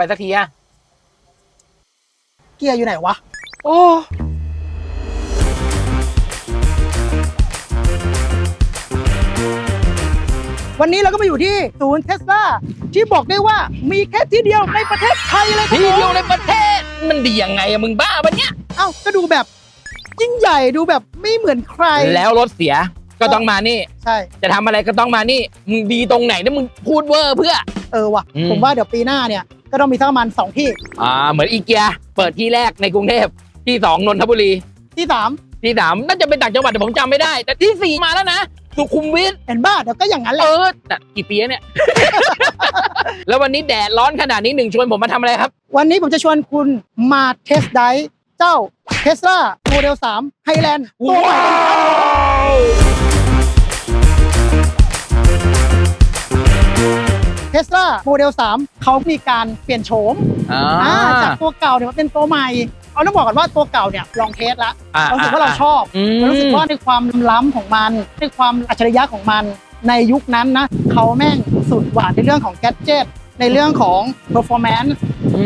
ไปสักทีอะเกียร์อยู่ไหนวะ โอ้วันนี้เราก็มาอยู่ที่ศูนย์เทสลาที่บอกได้ว่ามีแค่ที่เดียวในประเทศไทยเลยครับที่เดียวผมในประเทศมันดียังไงอะมึงบ้าปะเนี่ยเอ้าก็ดูแบบยิ่งใหญ่ดูแบบไม่เหมือนใคร แล้วรถเสียก็ต้องมานี่ ใช่ จะทำอะไรก็ต้องมานี่ มึงดีตรงไหนเนี่ยมึงพูดเวอร์เพื่อ เออว่ะ อืม ผมว่าเดี๋ยวปีหน้าเนี่ย ก็ต้องมีสักประมาณสองที่ อ่าเหมือนอีเกียเปิดที่แรกในกรุงเทพที่สองนนทบุรี ที่สามที่สามน่าจะเป็นต่างจังหวัดแต่ผมจำไม่ได้ แต่ที่สี่มาแล้วนะสุขุมวิท เห็นบ้าเดี๋ยวก็อย่างนั้นแหเอละอแต่กี่ปีแล้วเนี่ย แล้ววันนี้แดดร้อนขนาดนี้หนึ่งชวนผมมาทำอะไรครับ วันนี้ผมจะชวนคุณมาเทสไดเจ้าเทสลาโมเดล3ไฮแลนด์ตัวใหม่กันค สลาโมเดล 3 เขามีการเปลี่ยนโฉมอ่า อ่าจากตัวเก่าเนี่ยมาเป็นตัวใหม่เอาต้องบอกก่อนว่าตัวเก่าเนี่ยลองเทสแล้วอ่เรารู้สึกว่าเราชอบอืม เรารู้สึกว่าในความล้ำของมัน ในความอัจฉริยะของมันในยุคนั้นนะเขาแม่งสุดหวานในเรื่องของแก d เจ t ในเรื่องของ performance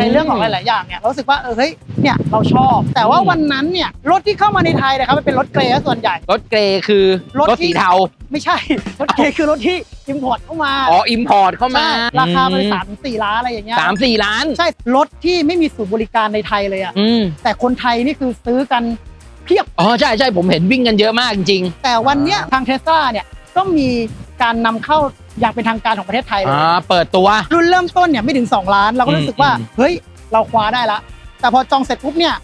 ในเรื่องของหลาย ๆ อย่างเนี่ยเรารู้สึกว่าเออเฮ้ยเนี่ยเราชอบ แต่ว่าวันนั้นเนี่ยรถที่เข้ามาในไทยนะครับมันเป็นรถเกรย์ซะส่วนใหญ่ รถเกรย์คือรถรถที่ สีเทา ไม่ใช่ รถเกรย์คือรถที่ อิมพอร์ตเข้ามาอ๋ออิมพอร์ตเข้ามาใช่ราคามันสามถึงสี่ล้านอะไรอย่างเงี้ยสามสี่ล้าน ใช่รถที่ไม่มีศูนย์บริการในไทยเลยอะอืมแต่คนไทยนี่คือซื้อกันเพียบ อ๋อใช่ใช่ผมเห็นวิ่งกันเยอะมากจริงแต่วันเนี้ยทางเทสลาเนี่ยก็มีการนำเข้าอย่างเป็นทางการของประเทศไทยๆเลยอ่าเปิดตัว รุ่นเริ่มต้นเนี่ยไม่ถึง 2 ล้าน เราก็รู้สึกว่า อืม เฮ้ย เราคว้าได้ละ แต่พอจองเสร็จปุ๊บเนี่ย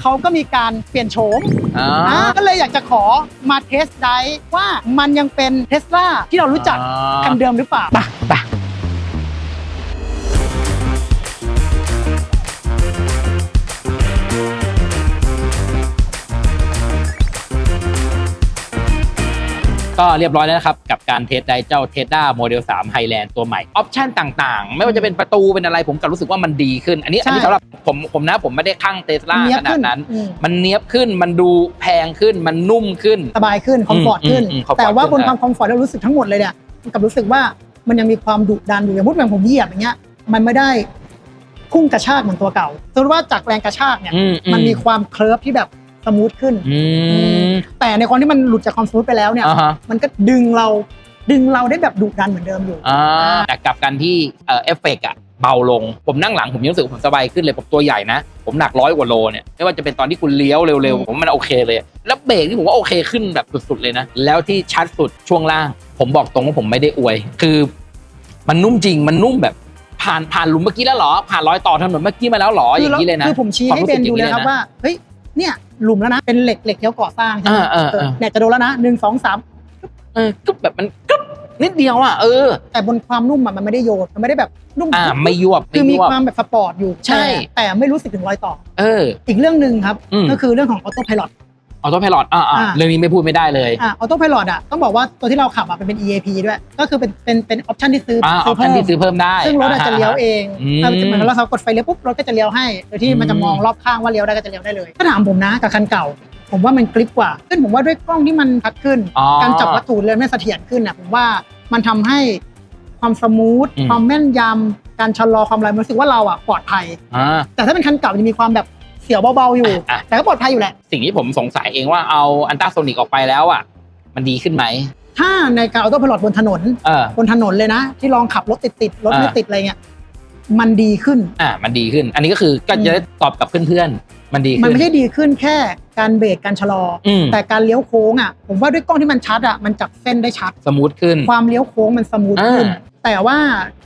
เขาก็มีการเปลี่ยนโฉมอ่า อ่าก็เลยอยากจะขอมาเทสไดรฟ์ว่ามันยังเป็นเทสลาที่เรารู้จักอ่าคันเดิมหรือเปล่าไปไป ก็เรียบร้อยแล้วนะครับ กับการเทสได้เจ้าเทสด้าโมเดล3 Highland ตัวใหม่ออปชันต่างๆ ไม่ว่าจะเป็นประตูเป็นอะไรผมกลับรู้สึกว่ามันดีขึ้น อันนี้อันนี้ใช่สำหรับผมผมนะผมไม่ได้ข้างเทสลาเนียขบนาขึ้ดนนั้นอืมมันเนี้ยบขึ้นมันดูแพงขึ้นมันนุ่มขึ้น สบายขึ้นคอมฟอร์ตอืมขึ้นอืม comfort แต่ว่าบนขึ้นความคอมฟอร์ตเรารู้สึกทั้งหมดเลยเนี่ยมันกลับรู้สึกว่ามันยังมีความดุดันอยู่อย่างพูดแบบผมเหยียบอย่างเงี้ยมันไม่ได้พุ่งกระชากเหมือนตัวเก่าสมมติว่าจากแรงกระชากเนี่ยอือืมันมีความเคลิร์ฟที่แบบส มูทขึ้น อืม แต่ในความที่มันหลุดจากความสมูทไปแล้วเนี่ย อ่าฮะ มันก็ดึงเราดึงเราได้แบบดุดันเหมือนเดิมอยู่ อ่าแต่กลับกันที่เอ่อเอฟเฟกต์อะเบาลง ผมนั่งหลังผมยังรู้สึกว่าผมสบายขึ้นเลยผมตัวใหญ่นะ ผมหนักร้อยกว่าโลเนี่ยไม่ว่าจะเป็นตอนที่คุณเลี้ยวเร็วอืม ๆผมว่ามันโอเคเลย แล้วเบรกนี่ผมว่าโอเคขึ้นแบบสุดๆเลยนะ แล้วที่ชัดสุดช่วงล่าง ผมบอกตรงว่าผมไม่ได้อวย คือ มันนุ่มจริงมันนุ่มแบบผ่านผ่านหลุมเมื่อกี้แล้วเหรอผ่านรอยต่อถนนเมื่อกี้มาแล้วเหรออย่างนี้เลยนะ คือผมชี้ความให้รู้เบสึกนดูเลยอย่างนี้นะครับเลยนะว่าเฮ้ย เนี่ยหลุมแล้วนะเป็นเหล็กเหล็กเลี้ยวก่อสร้างใช่ไหมอ่าอ่าอ่า เออเนี่ยจะโดนแล้วนะหนึ่งสองสามเออกึ๊บแบบมันกึ๊บนิดเดียวอะเออ แต่บนความนุ่มอะมันไม่ได้โยนมันไม่ได้แบบนุ่มอ่า ไม่ยวบคือไมียวบ ความแบบสปอร์ตอยู่ใช่ แต่แต่ไม่รู้สึกถึงรอยต่อ เออ อีกเรื่องหนึ่งครับ อืม ก็คือเรื่องของออโต้พาย t ออโต้พายロอ่าอ่าอ่า เรื่องนี้ไม่พูดไม่ได้เลยอ่าออโต้พาย t อะต้องบอกว่าตัวที่เราขับอะมันเป็น EAP ด้วย ก็คือเป็นเป็นเป็นออปชันที่ซื้ออ่าอซื้อปชันที่ซื้อเพิ่มได้ซึ่งรถอาจจะเลี้ยวเองอืม ถ้าเหมือนเรากดไฟเลี้ยวปุ๊บรถก็จะเลี้ยวให้โดยที่มันจะมองรอบข้างว่าเลี้ยวได้ก็จะเลี้ยวได้เลย ถ้าถามผมนะกับคันเก่า ผมว่ามันกริปกว่าซึ่งผมว่าด้วยกล้องที่มันชัดขึ้น อ๋อการจับวัตถุเลยไม่เสถียรขึ้นน่ะผมว่ามันทำให้ความสมูทอืม ความแม่นยำการชะลอความอะไรมันรู้สึกว่าเราอะปลอดภัย อ่า แต่ถ้าเป็นคันเก่าจะมีความแบบเสียวเบาๆอยู่ อะ แต่ก็ปลอดภัยอยู่แหละ สิ่งที่ผมสงสัยเองว่าเอาอันต้าโซนิกออกไปแล้วอะ มันดีขึ้นไหมถ้าในการออโต้พาย t บนถนน เออ บนถนนเลยนะ ที่ลองขับรถติดๆรถไม่อ่า ติดอะไรเงี้ยมันดีขึ้น อ่ามันดีขึ้น อันนี้ก็คือก็จะได้ตอบกับเพื่อนๆ มันดีมันขึ้นไม่ใช่ดีขึ้นแค่การเบรกการชะลอออืมแต่การเลี้ยวโค้งอะผมว่าด้วยกล้องที่มันชัดอะมันจับเส้นได้ชัด สมูทขึ้น ความเลี้ยวโค้งมันสมูทขึ้น อ่า แต่ว่า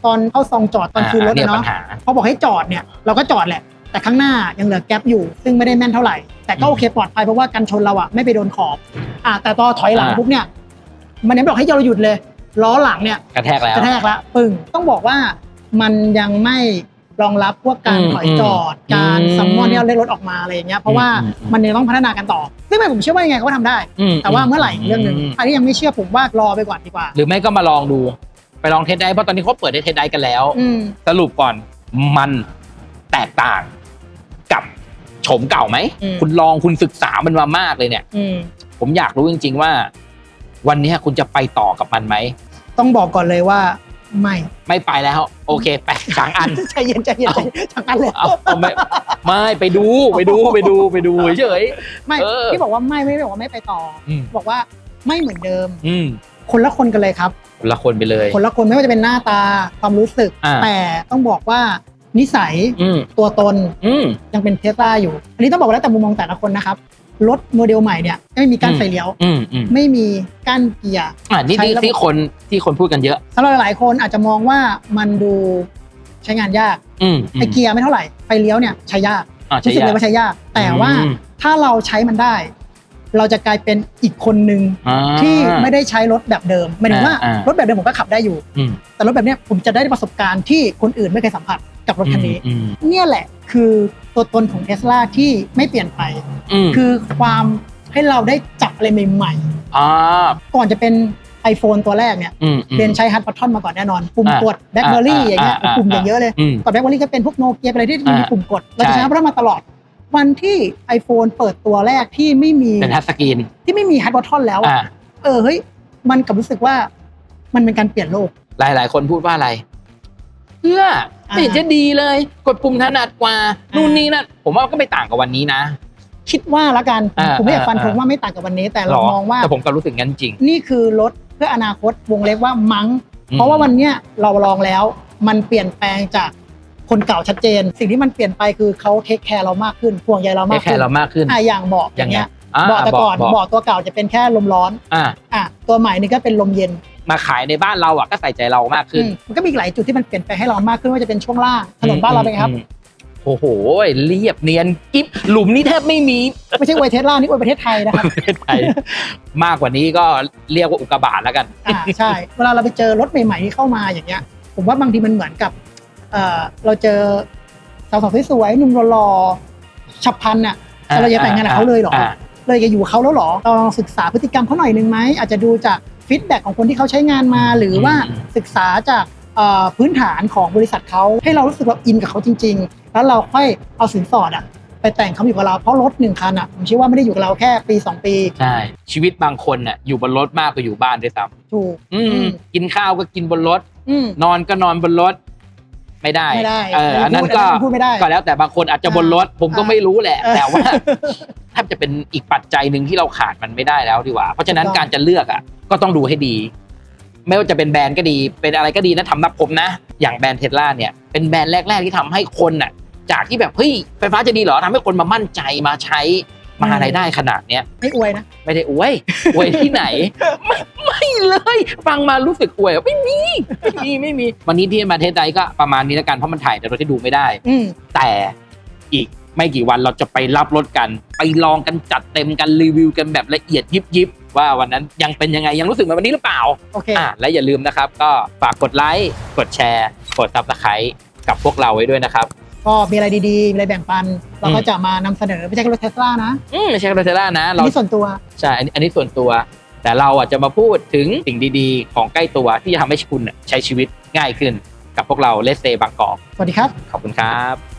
ตอนเข้าซองจอดตอนคืนรถเนี่ยอะปัเนาะญหา เขาบอกให้จอดเนี่ยเราก็จอดแหละ แต่ข้างหน้ายังเหลือแกลบอยู่ ซึ่งไม่ได้แม่นเท่าไหร่ แต่ก็อืมโอเคปลอดภัยเพราะว่ากันชนเราอะไม่ไปโดนขอบอ่าแต่ตอนถอยหลังอ่าปุ๊บเนี่ย มันยังไม่บอกให้เราหยุดเลย ล้อหลังเนี่ยกระแทกแล้วกระแทกละปึ้งต้องบอกว่ามันยังไม่รองรับพวกการอืมถอยจอด การอืมซัมมอนที่เราเรียกรถออกมาอะไรอย่างเงี้ยเพราะว่าอืมอืมมันยังต้องพัฒนากันต่อ ซึ่งไม่ผมเชื่อว่ายังไงเขาก็ทำได้อืแต่ว่าเมื่อไหร่อีกเรื่องหนึ่งอันนี้ยังไม่เชื่อผมว่ารอไปก่อนดีกว่า หรือไม่ก็มาลองดู ไปลองเทสได้เพราะตอนนี้เขาเปิดได้เทสได้กันแล้วอืมสรุปก่อนมันแตกต่างกับ โฉมเก่าไหมอืม คุณลองคุณศึกษามันมามากเลยเนี่ย อืม ผมอยากรู้จริง ๆ ว่า วันนี้คุณจะไปต่อกับมันไหมต้องบอกก่อนเลยว่า ไม่ไม่ไปแล้ว โอเคไปสางอัน ใจเย็นใจเย็นใจเย็นทางนั้นเลยเอาเอาไม่ไม่ไปดูไปดูไปดูไปดูเฉย ไม่เออ ที่บอกว่าไม่ไม่ได้บอกว่าไม่ไปต่อ ๆอืมบอกว่าไม่เหมือนเดิม อืมคนละคนกันเลยครับ คนละคนไปเลย คนละคนไม่ว่าจะเป็นหน้าตาความรู้สึก อ่า แต่ต้องบอกว่า นิสัยอืมตัวตนอืมยังเป็นเทสลาอยู่ อันนี้ต้องบอกว่าแล้วแต่มุมมองแต่ละคนนะครับ รถโมเดลใหม่เนี่ยไม่มีก้านอืมไฟเลี้ยว อืมอืมไม่มีก้านเกียร์ อ่านี่ใช้ที่ระบบที่คนที่คนพูดกันเยอะ สำหรับหลายๆคนอาจจะมองว่ามันดูใช้งานยากอืมอืมไอเกียร์ไม่เท่าไหร่ไฟเลี้ยวเนี่ยใช้ยากอ่าใช่รู้สึกเลยว่าใช้ยาก แต่ว่าอืม ถ้าเราใช้มันได้ เราจะกลายเป็นอีกคนหนึ่งอ่า ที่ไม่ได้ใช้รถแบบเดิมหมายถึงว่าอ่าอ่ารถแบบเดิมผมก็ขับได้อยู่ อืมแต่รถแบบเนี้ยผมจะได้ประสบการณ์ที่คนอื่นไม่เคยสัมผัสกับรถคันนี้ อืมเนี่ยแหละคือตัวตนของเทสลาที่ไม่เปลี่ยนไป อืมคือความให้เราได้จับอะไรใหม่อ่าๆ ก่อนจะเป็น iPhone ตัวแรกเนี่ยอืมอืม เรียนใช้ฮัตบัตทอนมาก่อนแน่นอน ปุ่มอ่ากดแบล็คเบอร์รี่อ่าอย่างเงี้ยอ่าปุ่มอ่าอย่างเยอะเลยอืม ก่อนแบล็คเบอร์รี่ก็เป็นพวกโนเกียอะไรที่มันมีอ่าปุ่มกด เราจะใช่ใช้ฮัตบัตทอนมาตลอด วันที่ iPhone เปิดตัวแรกที่ไม่มีเป็นทัชสกรีนที่ไม่มีฮัตบัตทอนแล้วอะอ่าเออเฮ้ยมันกลับรู้สึกว่ามันเป็นการเปลี่ยนโลก หลายหลายคนพูดว่าอะไรเพื่อไม่เห็นจะดีเลย กดปุ่มถนัดกว่าอ่านู่นู่นนี่นั่นผมว่าก็ไม่ต่างกับวันนี้นะ คิดว่าละกันอ่าผมไม่อยากฟันธงอ่าว่าไม่ต่างกับวันนี้ แต่หเรารอมองว่าแต่ผมก็รู้สึกงั้นจริง นี่คือรถเพื่ออนาคตวงเล็บว่ามั้งอืมเพราะว่าวันเนี้ยเราลองแล้ว มันเปลี่ยนแปลงจาก คนเก่าชัดเจน สิ่งที่มันเปลี่ยนไปคือเขาเทคแคร์เรามากขึ้นห่วงใยเราแค่มากแค่ขึ้นเรามากขึ้นอะอย่างเบาะอย่างเงี้ยอ่าเบาะแต่ก่อนบอกเบาะตัวเก่าจะเป็นแค่ลมร้อนอ่าอะตัวใหม่นี่ก็เป็นลมเย็นมาขายในบ้านเราอะก็ใส่ใจเรามากขึ้นอืมมันก็มีอีกหลายจุดที่มันเปลี่ยนแปลงให้เรามากขึ้นว่าจะเป็นช่วงล่างถนนบ้านเราเป็นไงครับอืมโอ้โห เรียบเนียนกิ๊บหลุมนี่แทบไม่มี ไม่ใช่อวยเทสลานี่อวยประเทศไทยนะครับประเทศไทยมากกว่านี้ก็เรียกว่าอุกกาบาตแล้วกันอ่าใช่ เวลาเราไปเจอรถใหม่ๆที่เข้ามาอย่างเงี้ย ผมว่าบางทีมันเหมือนกับ เอ่อเราเจอสาวๆสวยๆหนุ่มหล่อๆฉับพลันน่ะแต่เราจะแต่งงานกับเขาเลยเหรออ่าเลยจะอยู่กับเขาแล้วเหรอเราลองศึกษาพฤติกรรมเขาหน่อยหนึ่งไหมอาจจะดูจากฟีดแบ็ของคนที่เขาใช้งานมา หรือว่าอืมศึกษาจากเอ่อพื้นฐานของบริษัทเขาให้เรารู้สึกว่าอินกับเขาจริง ๆ แล้วเราค่อยเอาสินสอดอะไปแต่งเขาอยู่กับเราเพราะรถหนึ่งคันอะผมเชื่อว่าไม่ได้อยู่กับเราแค่ปีสองปีใช่ชีวิตบางคนน่ะอยู่บนรถมากกว่าอยู่บ้านด้วยซ้ถูกำอืมอืมกินข้าวก็กินบนรถอืมนอนก็นอนบนรถ ไม่ได้ไม่ได้เอออันนั้นพูดก็พูดไม่ได้ก็แล้วแต่บางคนอาจจะบนรถผมก็อ่าไม่รู้แหละเออแต่ว่าถ้าจะเป็นอีกปัจจัยหนึ่งที่เราขาดมันไม่ได้แล้วดีกว่า เพราะฉะนั้นถูกต้องการจะเลือกอะก็ต้องดูให้ดี ไม่ว่าจะเป็นแบรนด์ก็ดี เป็นอะไรก็ดีนะทำนับผมนะ อย่างแบรนด์เทสลาเนี่ยเป็นแบรนด์แรก ๆ ที่ทำให้คนน่ะ จากที่แบบเฮ้ยไฟฟ้าจะดีเหรอทำให้คนมามั่นใจมาใช้ มาอะไรายได้ขนาดเนี้ยไม่อวยนะ ไม่ได้อวยอวยที่ไหน ไม่ไม่เลย ฟังมารู้สึกอวยไม่มีไม่มีไม่มี วันนี้ที่มาเทสไดก็ประมาณนี้แล้วกันเพราะมันถ่ายแต่เราที่ดูไม่ได้ อืมแต่อีกไม่กี่วันเราจะไปรับรถกัน ไปลองกันจัดเต็มกันรีวิวกันแบบละเอียดยิบยิบว่าวันนั้นยังเป็นยังไงยังรู้สึกเหมือนวันนี้หรือเปล่าโอเคอะและอย่าลืมนะครับ ก็ฝากกดไลค์กดแชร์ กดซับสไครต์กับพวกเราไว้ด้วยนะครับ ก็มีอะไรดีๆ มีอะไรแบ่งปัน เราก็อืมจะมานำเสนอไม่ใช่แค่รถเทสลานะอืมไม่ใช่รถเทสลานะอันเรา นี้ส่วนตัว ใช่อันนี้อันนี้ส่วนตัว แต่เราอะจะมาพูดถึงสิ่งดีๆ ของใกล้ตัวที่จะทำให้คุณน่ะใช้ชีวิตง่ายขึ้นกับพวกเราเลสเซบางกอกสวัสดีครับ ขอบคุณครับ